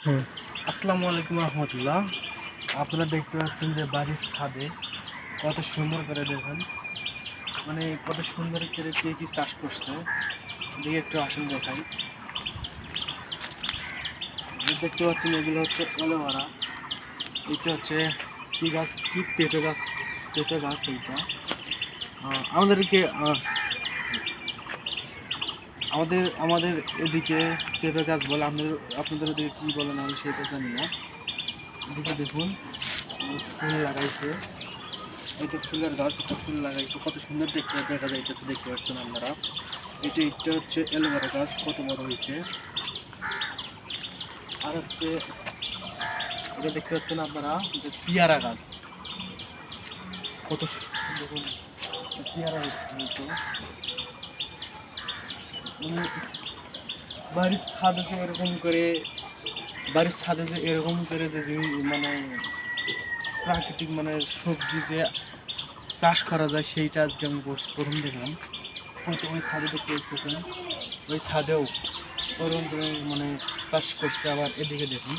আসসালামু আলাইকুম রহমতুল্লাহ। আপনারা দেখতে পাচ্ছেন যে বাড়ির ছাদে কত সুন্দর করে দেখেন। মানে কত সুন্দর করে কে কী চাষ করছে। দিকে একটু আসেন দেখাই। দেখতে পাচ্ছেন, এগুলো হচ্ছে অ্যালোভেরা। এটা হচ্ছে কি গাছ? কি পেঁপে গাছ? পেঁপে গাছ এইটা। আমাদেরকে আমাদের আমাদের এদিকে পেঁপে গাছ বলে, আপনাদের আপনাদের ওদিকে কী বলেন আমি সেটা জানি না। এদিকে দেখুন, ফুল লাগাইছে। এটা ফুলের গাছ, এটা ফুল লাগাইছে। কত সুন্দর দেখতে দেখা যাইতেছে, দেখতে পাচ্ছেন আপনারা। এটা এটা হচ্ছে অ্যালোভেরা গাছ, কত বড় হয়েছে। আর হচ্ছে, এটা দেখতে পাচ্ছেন আপনারা, যে পিয়ারা গাছ। কত দেখুন, পিয়ারা মানে বাড়ির ছাদে যে এরকম করে, বাড়ির ছাদে যে এরকম করে যে মানে প্রাকৃতিক মানে সবজি যে চাষ করা যায়, সেইটা আজকে আমি প্রথম দেখলাম। ওই ছাদে দেখতে দেখতেছেন, ওই ছাদেও ওরকম করে মানে চাষ করছে, আবার এদিকে দেখুন।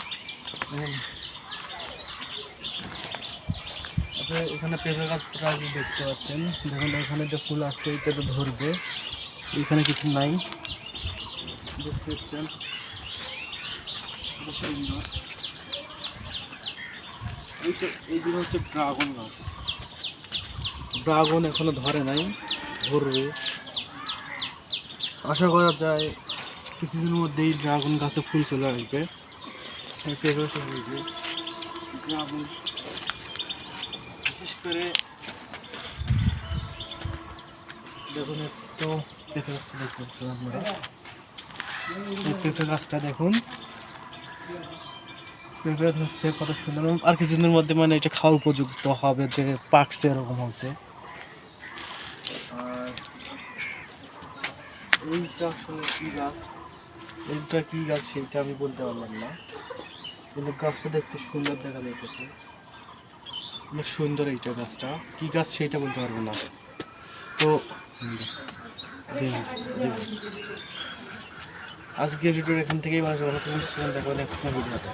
এখানে পেঁপে গাছ দেখতে পাচ্ছেন। দেখুন, এখানে যে ফুল আসছে এটা তো ধরবে। এখানে কিছু নাই। দেখতে পাচ্ছেন। এইগুলো হচ্ছে ড্রাগন গাছ ড্রাগন এখনও ধরে নাই, ধরবে। আশা করা যায় কিছুদিনের মধ্যেই ড্রাগন গাছে ফুল চলে আসবে। হয়েছে ড্রাগন। বিশেষ করে দেখুন একটু পেঁপে গাছটা দেখতে আপনারা এই পেঁপে গাছটা দেখুন। পেঁপে হচ্ছে কত সুন্দর। আর কিছুদিনের মধ্যে মানে এটা খাওয়ার উপযুক্ত হবে যে পাকছে এরকম হচ্ছে। এইটা আসলে কি গাছ? এইটা কি গাছ সেটা আমি বলতে পারলাম না। কিন্তু গাছটা দেখতে সুন্দর দেখা যাইতেছে। অনেক সুন্দর এইটা গাছটা। কি গাছ সেটা বলতে পারব না। তো। আজকে ভিডিওর এখান থেকেই ভালো ভালো থাকবেন দেখো নেক্সট ভিডিওতে